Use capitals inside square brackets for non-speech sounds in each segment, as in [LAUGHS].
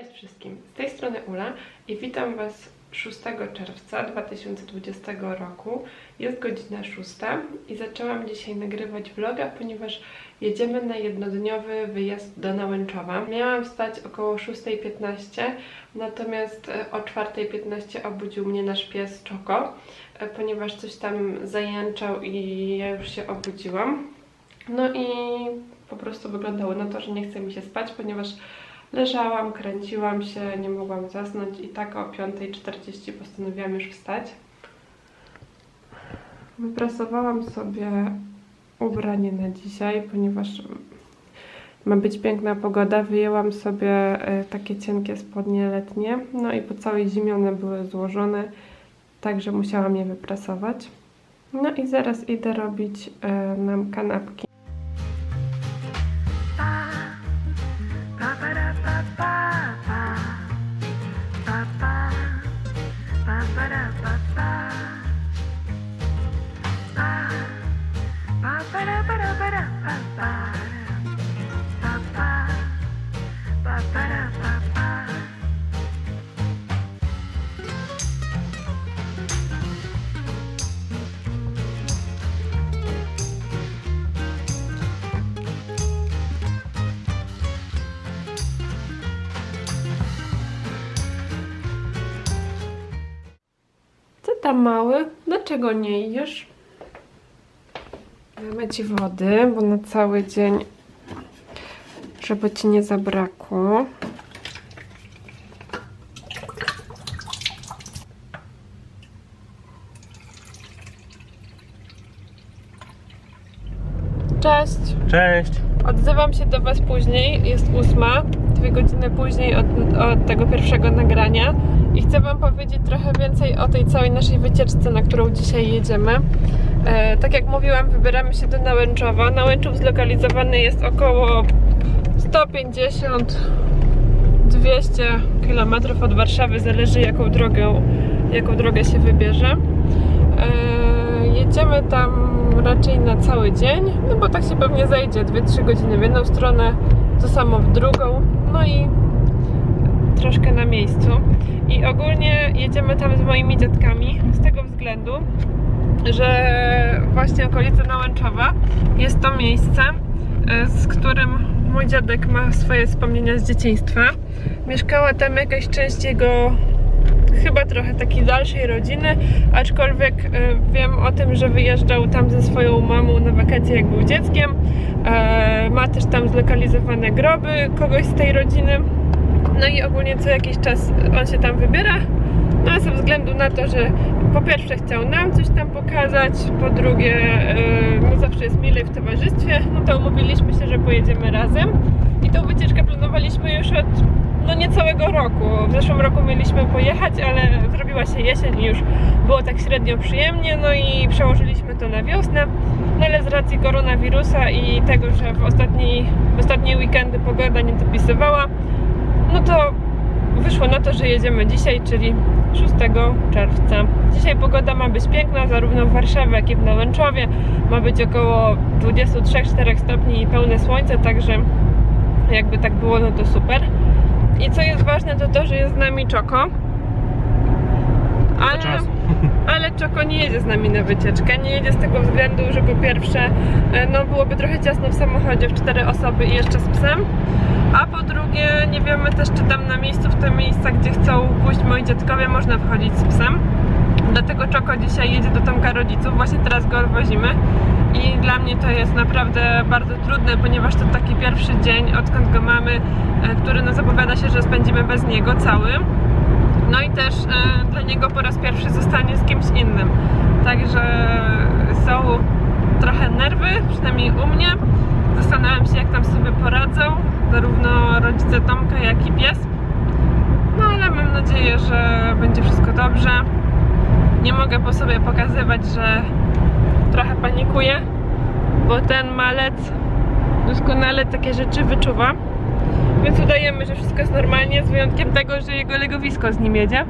Cześć wszystkim, z tej strony Ula i witam Was 6 czerwca 2020 roku. Jest godzina 6 i zaczęłam dzisiaj nagrywać vloga, ponieważ jedziemy na jednodniowy wyjazd do Nałęczowa. Miałam wstać około 6.15, natomiast e, o 4.15 obudził mnie nasz pies Czoko, e, ponieważ coś tam zajęczał i ja już się obudziłam. No i po prostu wyglądało na to, że nie chce mi się spać, ponieważ leżałam, kręciłam się, nie mogłam zasnąć i tak o 5.40 postanowiłam już wstać. Wyprasowałam sobie ubranie na dzisiaj, ponieważ ma być piękna pogoda. Wyjęłam sobie e, takie cienkie spodnie letnie, no i po całej zimie one były złożone, także musiałam je wyprasować. No i zaraz idę robić e, nam kanapki. Tam mały? Dlaczego nie idziesz? Damy ci wody, bo na cały dzień, żeby ci nie zabrakło. Cześć! Cześć! Odzywam się do Was później, jest ósma, dwie godziny później od, od tego pierwszego nagrania chcę Wam powiedzieć trochę więcej o tej całej naszej wycieczce, na którą dzisiaj jedziemy. E, tak jak mówiłam, wybieramy się do Nałęczowa. Nałęczów zlokalizowany jest około 150 200 km od Warszawy, zależy jaką drogę, jaką drogę się wybierze. E, jedziemy tam raczej na cały dzień, no bo tak się pewnie zajdzie 2-3 godziny w jedną stronę, to samo w drugą, no i troszkę na miejscu. I ogólnie jedziemy tam z moimi dziadkami z tego względu, że właśnie okolice Nałęczowa jest to miejsce, e, z którym mój dziadek ma swoje wspomnienia z dzieciństwa. Mieszkała tam jakaś część jego chyba trochę takiej dalszej rodziny, aczkolwiek e, wiem o tym, że wyjeżdżał tam ze swoją mamą na wakacje jak był dzieckiem. E, Ma też tam zlokalizowane groby kogoś z tej rodziny. No i ogólnie co jakiś czas on się tam wybiera. No ze względu na to, że po pierwsze chciał nam coś tam pokazać, po drugie e, no zawsze jest milej w towarzystwie, no to umówiliśmy się, że pojedziemy razem. I tą wycieczkę planowaliśmy już od no niecałego roku. W zeszłym roku mieliśmy pojechać, ale zrobiła się jesień i już było tak średnio przyjemnie, no i przełożyliśmy to na wiosnę. No ale z racji koronawirusa i tego, że w, ostatni, w ostatnie weekendy pogoda nie dopisywała, no to wyszło na to, że jedziemy dzisiaj, czyli 6 czerwca. Dzisiaj pogoda ma być piękna, zarówno w Warszawie, jak i w Nałęczowie. Ma być około 23-4 stopni i pełne słońce, także jakby tak było, no to super. I co jest ważne, to to, że jest z nami Czoko. Ale. Ale Czoko nie jedzie z nami na wycieczkę. Nie jedzie z tego względu, że po pierwsze, e, no byłoby trochę ciasno w samochodzie w cztery osoby i jeszcze z psem. A po drugie, nie wiemy też, czy tam na miejscu, w te miejsca, gdzie chcą pójść moi dziadkowie, można wchodzić z psem. Dlatego Czoko dzisiaj jedzie do Tomka rodziców, właśnie teraz go odwozimy. I dla mnie to jest naprawdę bardzo trudne, ponieważ to taki pierwszy dzień, odkąd go mamy, e, który no zapowiada się, że spędzimy bez niego cały. No i też e, dla niego po raz pierwszy zostanie z kimś innym. Także są trochę nerwy, przynajmniej u mnie. Zastanawiam się, jak tam sobie poradzą, zarówno rodzice Tomka, jak i pies. No ale mam nadzieję, że będzie wszystko dobrze. Nie mogę po sobie pokazywać, że trochę panikuję, bo ten malec doskonale takie rzeczy wyczuwa. Więc udajemy, że wszystko jest normalnie, z wyjątkiem tego, że jego legowisko z nim jedzie.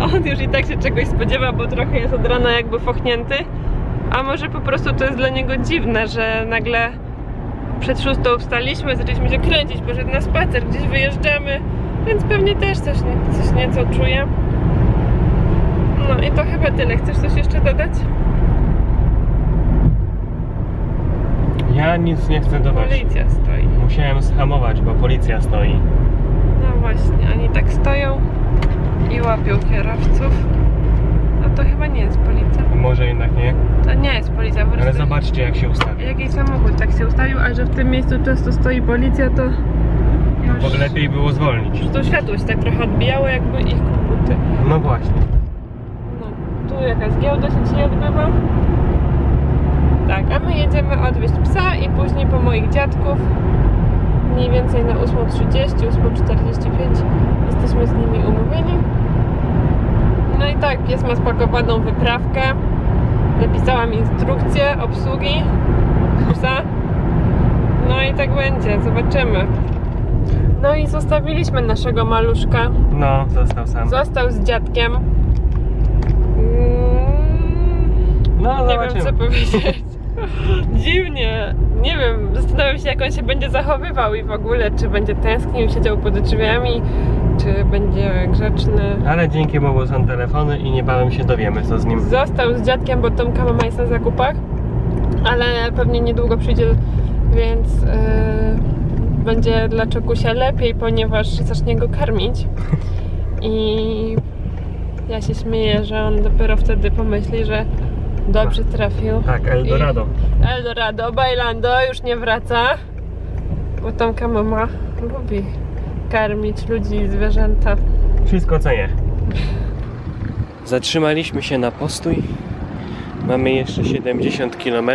[LAUGHS] On już i tak się czegoś spodziewa, bo trochę jest od rana jakby fochnięty. A może po prostu to jest dla niego dziwne, że nagle przed szóstą wstaliśmy, zaczęliśmy się kręcić, poszedł na spacer, gdzieś wyjeżdżamy, więc pewnie też coś, nie, coś nieco czuję. No i to chyba tyle. Chcesz coś jeszcze dodać? Ja nic nie chcę dodać. Policja stoi. Musiałem schamować, bo policja stoi. No właśnie, oni tak stoją i łapią kierowców. A to chyba nie jest policja. Może jednak nie. To nie jest policja, po Ale prostu zobaczcie jak się ustawi. jakiś samochód tak się ustawił, a że w tym miejscu często stoi policja, to już... Bo lepiej było zwolnić. To światło się tak trochę odbijało, jakby ich koguty. No właśnie. No, tu jakaś giełda się dzisiaj odbywa. Tak, a my jedziemy odwieźć psa i później po moich dziadków. Mniej więcej na 8.30, 8.45 jesteśmy z nimi umówieni. No i tak, pies ma spakowaną wyprawkę. Napisałam instrukcję obsługi psa. No i tak będzie, zobaczymy. No i zostawiliśmy naszego maluszka No, został sam. Został z dziadkiem. Mm, No, nie wiem co zobaczymy. powiedzieć. Dziwnie. Nie wiem, zastanawiam się jak on się będzie zachowywał i w ogóle, czy będzie tęsknił, siedział pod drzwiami, czy będzie grzeczny. Ale dzięki Bogu są telefony i niebawem się dowiemy co z nim. Został z dziadkiem, bo Tomka mama jest na zakupach, ale pewnie niedługo przyjdzie, więc yy, będzie dla Czokusia lepiej, ponieważ zacznie go karmić. [LAUGHS] I ja się śmieję, że on dopiero wtedy pomyśli, że dobrze trafił. Tak, Eldorado. Eldorado, Bailando już nie wraca, bo Tomka mama lubi karmić ludzi i zwierzęta. Wszystko co je. Zatrzymaliśmy się na postój. Mamy jeszcze 70 km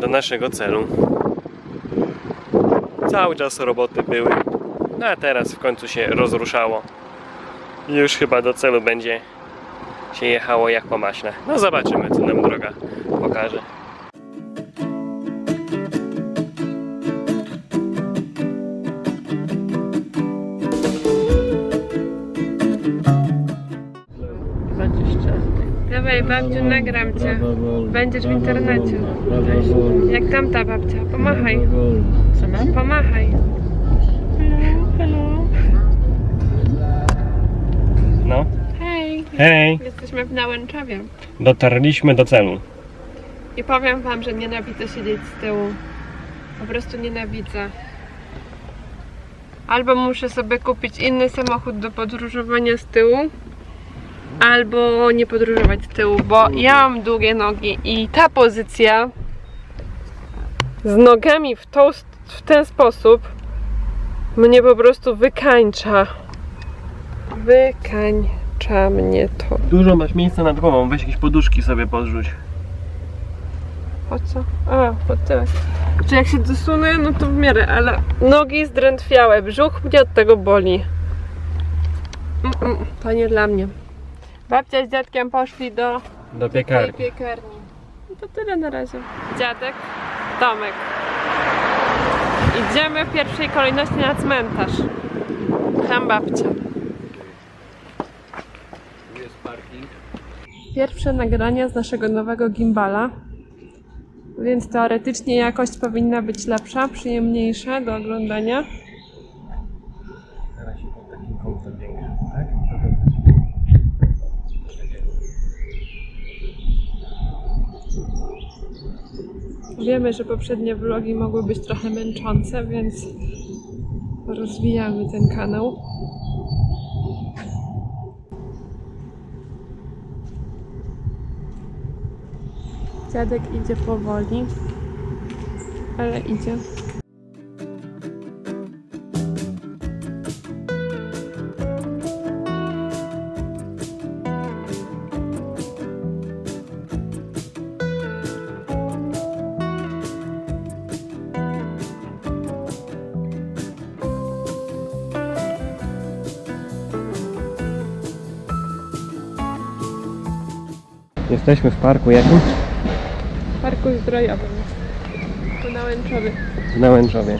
do naszego celu. Cały czas roboty były. No a teraz w końcu się rozruszało. I Już chyba do celu będzie się jechało jak po maśle. No zobaczymy co nam droga pokaże. Dawaj babciu, nagram cię. Będziesz w internecie. Jak tamta babcia, pomachaj. Co mam? Pomachaj. Hej. Jesteśmy w Nałęczowie. Dotarliśmy do celu. I powiem wam, że nienawidzę siedzieć z tyłu. Po prostu nienawidzę. Albo muszę sobie kupić inny samochód do podróżowania z tyłu, albo nie podróżować z tyłu, bo ja mam długie nogi i ta pozycja z nogami w, tą, w ten sposób mnie po prostu wykańcza. Wykańcza mnie to. Dużo masz miejsca nad głową, weź jakieś poduszki sobie podrzuć. Po co? A, po tyłek. Czy jak się dosunę, no to w miarę, ale nogi zdrętwiałe, brzuch mnie od tego boli. Mm, mm, To nie dla mnie. Babcia z dziadkiem poszli do Do tej piekarni. piekarni. I to tyle na razie. Dziadek, Tomek. Idziemy w pierwszej kolejności na cmentarz. Tam babcia. Pierwsze nagrania z naszego nowego gimbala. Więc teoretycznie jakość powinna być lepsza, przyjemniejsza do oglądania. Teraz się pod takim kątem większy, tak? Wiemy, że poprzednie vlogi mogły być trochę męczące, więc rozwijamy ten kanał. Dziadek idzie powoli, ale idzie. Jesteśmy w parku jakim? W parku zdrojowym. Tu na Łęczowie. W Nałęczowie.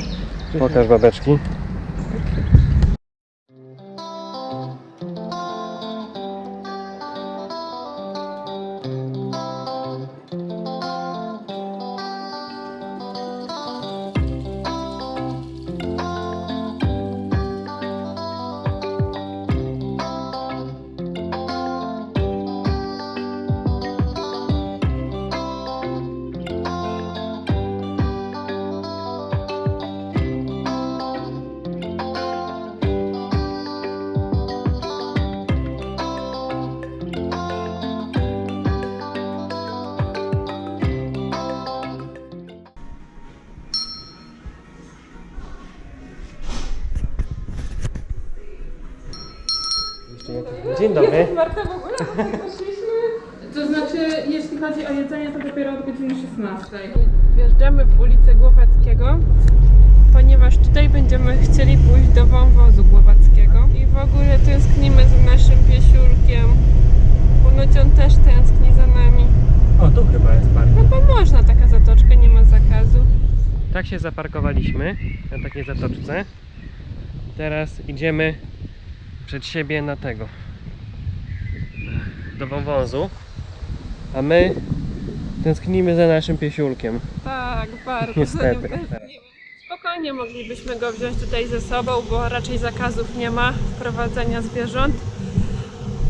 Pokaż babeczki. Wjeżdżamy w ulicę Głowackiego, ponieważ tutaj będziemy chcieli pójść do wąwozu Głowackiego. I w ogóle tęsknimy za naszym piesiurkiem. Ponoć on też tęskni za nami. O, tu chyba jest park. No bo można, taka zatoczka, nie ma zakazu. Tak się zaparkowaliśmy na takiej zatoczce. Teraz idziemy przed siebie na tego. Do wąwozu. A my tęsknimy za naszym piesiulkiem. Tak, bardzo. Niestety. Spokojnie moglibyśmy go wziąć tutaj ze sobą, bo raczej zakazów nie ma wprowadzenia zwierząt.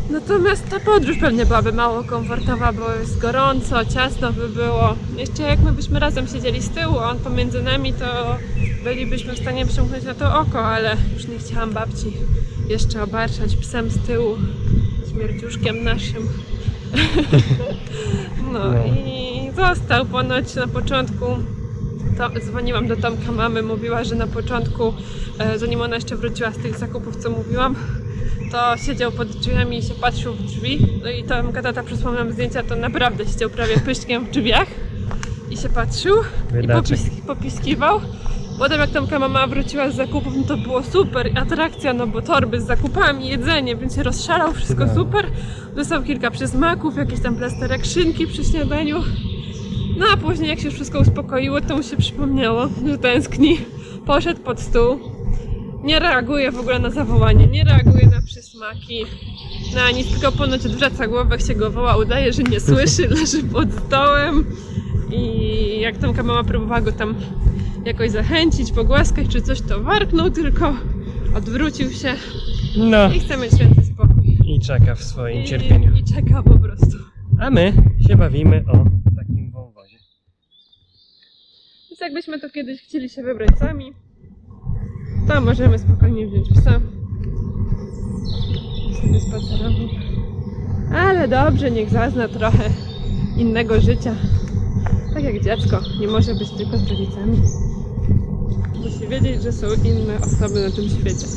Natomiast ta podróż pewnie byłaby mało komfortowa, bo jest gorąco, ciasno by było. Jeszcze jak my byśmy razem siedzieli z tyłu, a on pomiędzy nami, to bylibyśmy w stanie przymknąć na to oko, ale już nie chciałam babci jeszcze obarczać psem z tyłu, śmierdziuszkiem naszym. No No. i został ponoć na początku. To dzwoniłam do Tomka mamy, mówiła, że na początku, e, zanim ona jeszcze wróciła z tych zakupów, co mówiłam, to siedział pod drzwiami i się patrzył w drzwi. No i Tomka tata przysłał nam zdjęcia, to naprawdę siedział prawie pyszczkiem w drzwiach i się patrzył i popis, popiskiwał. Potem jak Tomka mama wróciła z zakupów, no to było super, atrakcja, no bo torby z zakupami, jedzenie, więc się rozszalał, wszystko Tak. super. Dostał kilka przysmaków, jakiś tam plasterek szynki przy śniadaniu. No a później jak się wszystko uspokoiło, to mu się przypomniało, że tęskni. Poszedł pod stół. Nie reaguje w ogóle na zawołanie, nie reaguje na przysmaki. Na nic, tylko ponoć odwraca głowę, jak się go woła, udaje, że nie słyszy, [LAUGHS] leży pod stołem. I jak Tomka mama próbowała go tam jakoś zachęcić, pogłaskać czy coś, to warknął tylko, odwrócił się No i chce mieć święty spokój. i czeka w swoim I, cierpieniu. I czeka po prostu. A my się bawimy o takim wąwozie. Więc jakbyśmy to kiedyś chcieli się wybrać sami, to możemy spokojnie wziąć psa. Sobie spacerować. Ale dobrze, niech zazna trochę innego życia. Tak jak dziecko, nie może być tylko z rodzicami. Musi wiedzieć, że są inne osoby na tym świecie.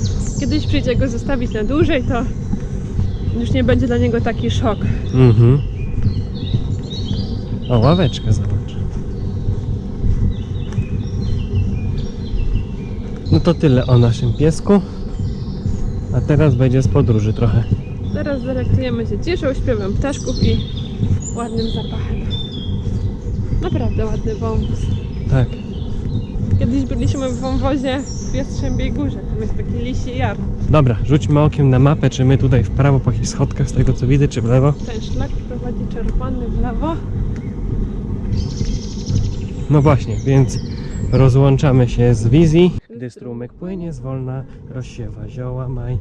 Kiedyś przyjdzie go zostawić na dłużej, to już nie będzie dla niego taki szok. Mhm. O, ławeczkę zobacz. No to tyle o naszym piesku. A teraz będzie z podróży trochę. Teraz zelektujemy się ciszą, śpiewem ptaszków i ładnym zapachem. Naprawdę ładny wąwóz. Tak. Kiedyś byliśmy w wąwozie w Jastrzębiej Górze. Tam jest taki lisi jar. Dobra, rzućmy okiem na mapę, czy my tutaj w prawo po jakichś schodkach z tego co widzę, czy w lewo. Ten szlak prowadzi czerwony w lewo. No właśnie, więc rozłączamy się z wizji. Gdy strumyk płynie zwolna, rozsiewa zioła maj.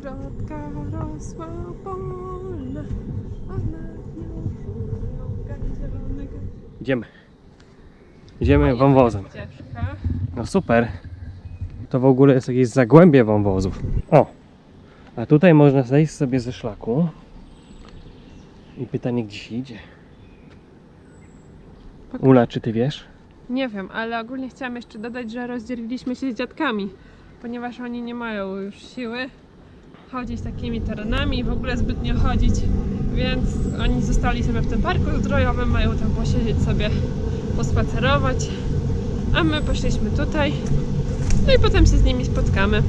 Kropka rosła polna, a nad nią zielonego. Idziemy. Idziemy wąwozem. No super. To w ogóle jest jakieś zagłębie wąwozów. O! A tutaj można zejść sobie ze szlaku. I pytanie, gdzie się idzie? Ula, czy ty wiesz? Nie wiem, ale ogólnie chciałam jeszcze dodać, że rozdzieliliśmy się z dziadkami, ponieważ oni nie mają już siły chodzić takimi terenami i w ogóle zbytnio chodzić, więc oni zostali sobie w tym parku zdrojowym, mają tam posiedzieć sobie, pospacerować, a my poszliśmy tutaj, no i potem się z nimi spotkamy.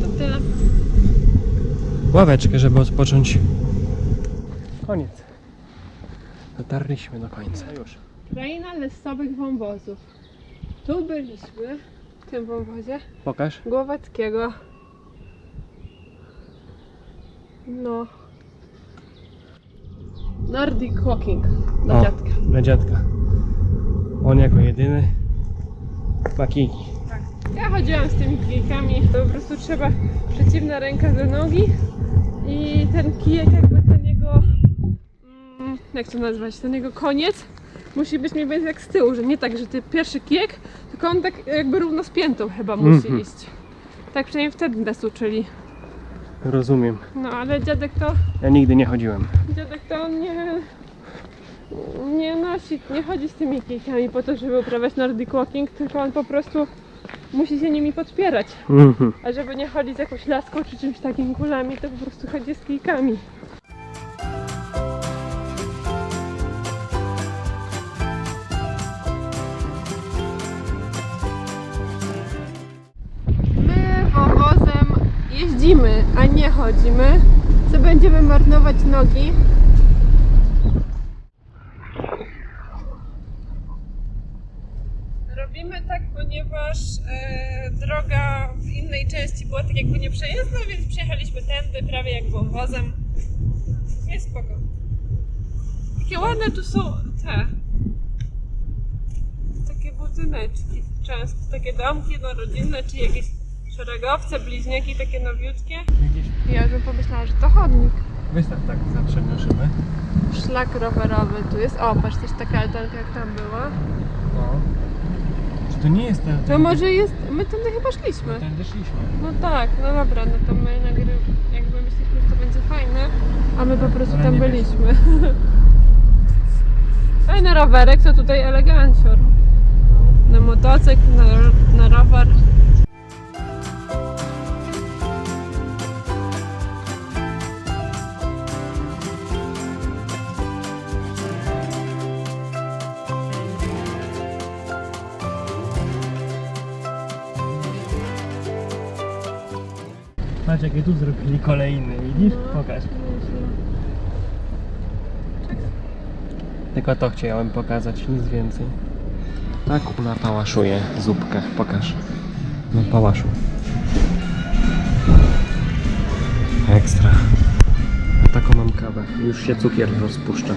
To tyle. Ławeczkę, żeby odpocząć. Koniec. Dotarliśmy do końca. Już. Kraina lesowych wąwozów. Tu byliśmy, w tym wąwozie, Pokaż. Głowackiego. No. Nordic Walking dla O. dziadka. Dla dziadka. On jako jedyny ma kijki. Ja chodziłam z tymi kijkami, to po prostu trzeba przeciwna ręka do nogi i ten kijek jakby ten jego, mm, jak to nazwać, ten jego koniec musi być mniej więcej jak z tyłu, że nie tak, że ty pierwszy kijek, tylko on tak jakby równo z piętą chyba musi Mhm. iść. Tak przynajmniej wtedy nas uczyli. Rozumiem. No ale dziadek to Ja nigdy nie chodziłem. Dziadek to on nie, nie nosi, nie chodzi z tymi kijkami po to, żeby uprawiać Nordic Walking, tylko on po prostu musi się nimi podpierać. Mhm. A żeby nie chodzić z jakąś laską czy czymś takim kulami, to po prostu chodzi z kijkami. My wąwozem jeździmy, a nie chodzimy. Co będziemy marnować nogi. Robimy tak, ponieważ e, droga w innej części była tak jakby nieprzejezdna, więc przyjechaliśmy tędy prawie jak wąwozem. Jest spoko. Jakie ładne tu są te takie budyneczki często, takie domki rodzinne, czy jakieś szeregowce, bliźniaki takie nowiutkie. Widzisz? Ja już bym pomyślała, że to chodnik. Wystaw tak za przednią szybę. Szlak rowerowy tu jest. O, patrz, też taka altanka jak tam była. No. To nie jest ten... To może jest. My tędy chyba szliśmy. Tędy szliśmy. No tak, no dobra, no to my nagry... jakby myśleliśmy, że to będzie fajne, a my po prostu Ale tam nie byliśmy. [LAUGHS] Ale na rowerek to tutaj elegancior. Na motocykl, na, na rower. Patrz jakie tu zrobili kolejny, widzisz? No. Pokaż. Tylko to chciałem pokazać, nic więcej. Tak Ula pałaszuje zupkę, pokaż. No pałaszu. Ekstra. Taką mam kawę, już się cukier rozpuszcza.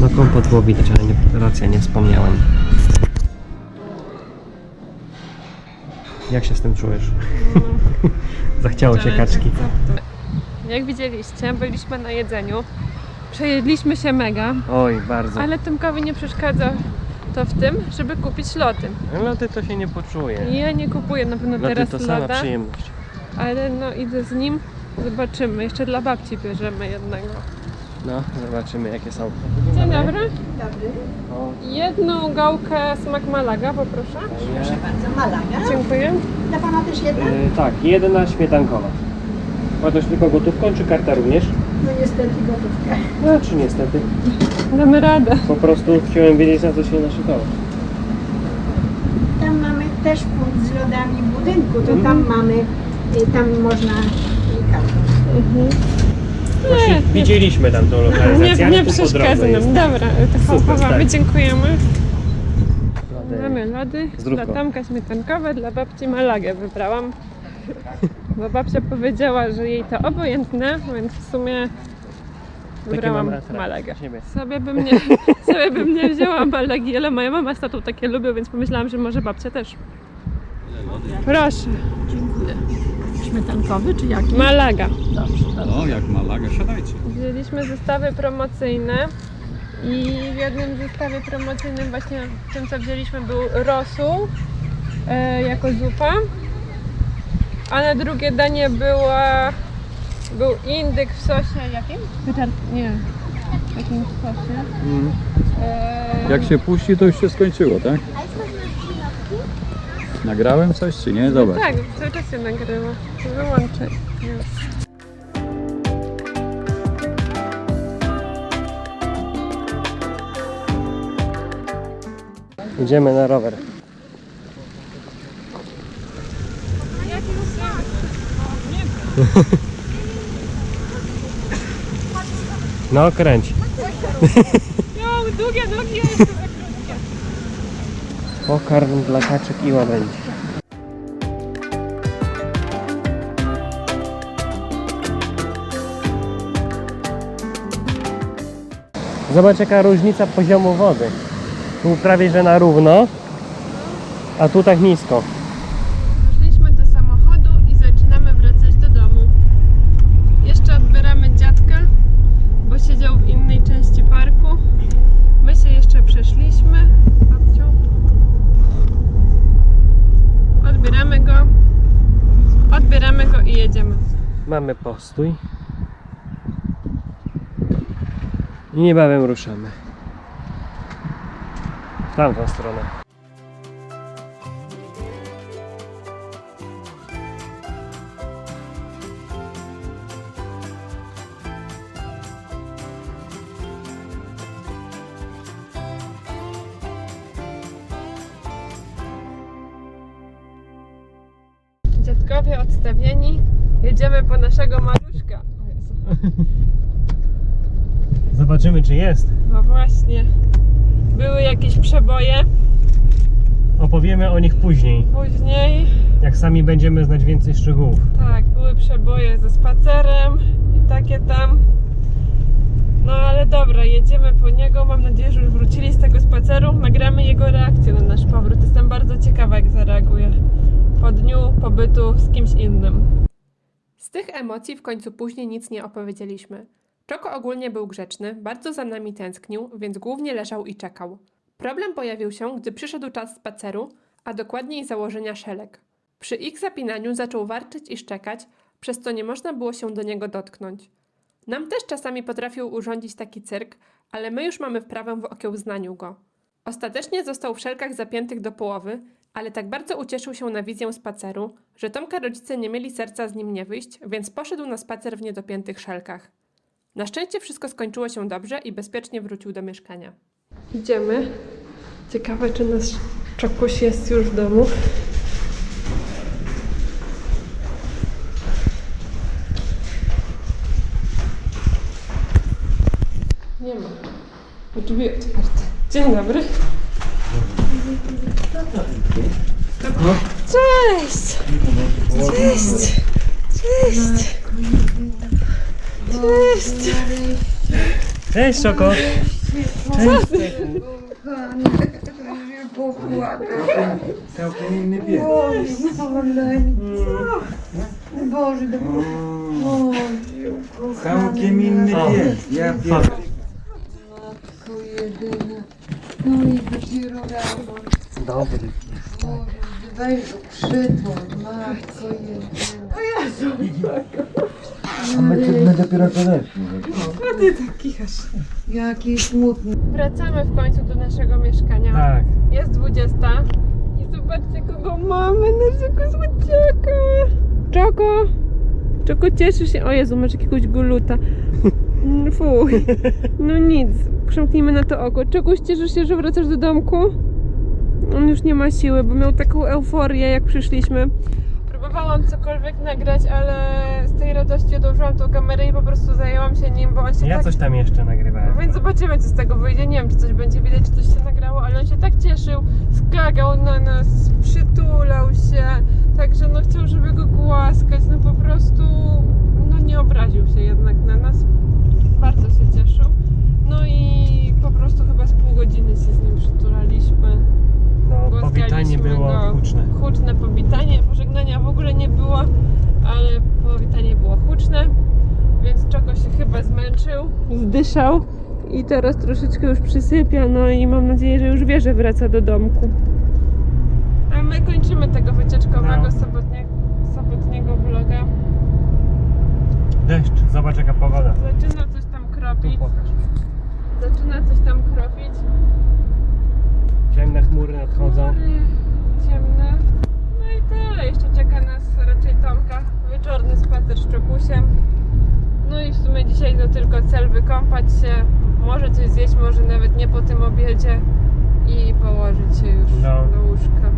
No kompot było widać, ale nie, racja, nie wspomniałem. Jak się z tym czujesz? Zachciało się kaczki. Jak widzieliście, byliśmy na jedzeniu. Przejedliśmy się mega, Oj, bardzo. ale Tymkowi nie przeszkadza to w tym, żeby kupić loty. Loty to się nie poczuje. Ja nie kupuję na pewno Loty teraz to sama loda, przyjemność. ale no idę z nim. Zobaczymy. Jeszcze dla babci bierzemy jednego. No, zobaczymy jakie są. Dzień dobry. O, Jedną gałkę smak Malaga, poproszę. Proszę bardzo, Malaga. Dziękuję. Dla Pana też jedna? y, tak, jedna śmietankowa. Płatasz tylko gotówką, czy karta również? No niestety gotówka. No, czy niestety. Damy radę. Po prostu chciałem wiedzieć, na co się naszykować. Tam mamy też punkt z lodami w budynku, to Mhm. tam mamy, y, tam można y, kartą. Właśnie Nie, widzieliśmy tam tą lokalizację, Nie, ale nie tu po przeszkadza drodze nam. jest. Dobra, to Super, tak. Dziękujemy. Mamy lody. Zdrówko. Dla Tomka śmietankowe, dla babci Malagę wybrałam. Bo babcia powiedziała, że jej to obojętne, więc w sumie wybrałam mam. Malagę. Siebie. Sobie bym, nie, [LAUGHS] sobie bym nie wzięła Malagi, ale moja mama z tatą takie lubią, więc pomyślałam, że może babcia też. Proszę, Śmietankowy czy jaki? Malaga. O, jak Malaga, siadajcie. Wzięliśmy zestawy promocyjne i w jednym zestawie promocyjnym właśnie tym co wzięliśmy był rosół e, jako zupa, a na drugie danie była był indyk w sosie jakim? Pieczar... Nie. Jakimś sosie. Mm. E, Jak się puści, to już się skończyło, tak? Nagrałem coś, czy nie? Zobacz. Tak, cały czas się nagrywa. Wyłączę. Już. Idziemy na rower. [LAUGHS] No kręć. Jo, długie nogi. Pokarm dla kaczek i łabędzi. Zobacz jaka różnica poziomu wody. Tu prawie że na równo, a tu tak nisko. Weszliśmy do samochodu i zaczynamy wracać do domu. Jeszcze odbieramy dziadka, bo siedział w innej części parku. My się jeszcze przeszliśmy. Babciu. Odbieramy go. Odbieramy go i jedziemy. Mamy postój. I niebawem ruszamy tamtą stronę. Dziadkowie odstawieni, jedziemy po naszego maluszka. Zobaczymy, czy jest. No właśnie. Były jakieś przeboje. Opowiemy o nich później, Później, jak sami będziemy znać więcej szczegółów. tak, były przeboje ze spacerem i takie tam. No ale dobra, jedziemy po niego. Mam nadzieję, że już wrócili z tego spaceru. Nagramy jego reakcję na nasz powrót. Jestem bardzo ciekawa, jak zareaguje po dniu pobytu z kimś innym. Z tych emocji w końcu później nic nie opowiedzieliśmy. Czoko ogólnie był grzeczny, bardzo za nami tęsknił, więc głównie leżał i czekał. Problem pojawił się, gdy przyszedł czas spaceru, a dokładniej założenia szelek. Przy ich zapinaniu zaczął warczeć i szczekać, przez co nie można było się do niego dotknąć. Nam też czasami potrafił urządzić taki cyrk, ale my już mamy wprawę w okiełznaniu go. Ostatecznie został w szelkach zapiętych do połowy, ale tak bardzo ucieszył się na wizję spaceru, że Tomka rodzice nie mieli serca z nim nie wyjść, więc poszedł na spacer w niedopiętych szelkach. Na szczęście wszystko skończyło się dobrze i bezpiecznie wrócił do mieszkania. Idziemy. Ciekawe, czy nasz czokuś jest już w domu. Nie ma. Drzwi otwarte. Dzień dobry. Cześć! Cześć! Cześć! Cześć! Cześć, Czoko! Całkiem inny pies. Boże, Całkiem inny pies. Ja pies. Matko jedyna. No i dopiero rano. Dobry. Boże, weź go przytul. Matko jedyna. A my, my dopiero podeszli. Jaki smutny. Wracamy w końcu do naszego mieszkania. Tak. Jest 20 i zobaczcie kogo mamy, naszego słodziaka. Czoko! Czoko cieszy się. O Jezu, masz jakiegoś guluta. [LAUGHS] Fuj. No nic, przymknijmy na to oko. Czegoś cieszysz się, że wracasz do domku? On już nie ma siły, bo miał taką euforię jak przyszliśmy. Próbowałam cokolwiek nagrać, ale z tej radości odłożyłam tą kamerę i po prostu zajęłam się nim, bo on się Ja tak coś tam jeszcze nagrywałem. więc zobaczymy, co z tego wyjdzie. Nie wiem, czy coś będzie widać, czy coś się nagrało, ale on się tak cieszył, skakał na nas, przytulał się, także no chciał, żeby go głaskać, no po prostu no nie obraził się jednak na nas. Bardzo się cieszył. No i po prostu chyba z pół godziny się z nim przytulaliśmy. No, powitanie było go. huczne. Huczne powitanie, pożegnania w ogóle nie było, ale powitanie było huczne, więc Czoko się chyba zmęczył, zdyszał i teraz troszeczkę już przysypia, no i mam nadzieję, że już wie, że wraca do domku. A my kończymy tego wycieczkowego No. sobotnie, sobotniego vloga. Deszcz, zobacz jaka pogoda. Zaczyna coś tam kropić, zaczyna coś tam kropić. Ciemne chmury nadchodzą. Ciemne. No i tyle. Jeszcze czeka nas raczej Tomka. Wieczorny spacer z czokusiem. No i w sumie dzisiaj to tylko cel wykąpać się. Może coś zjeść, może nawet nie po tym obiedzie. I położyć się już no. do łóżka.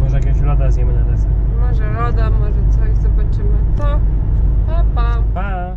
Może jakieś loda zjemy na deser. Może loda, może coś. Zobaczymy. To pa pa. Pa.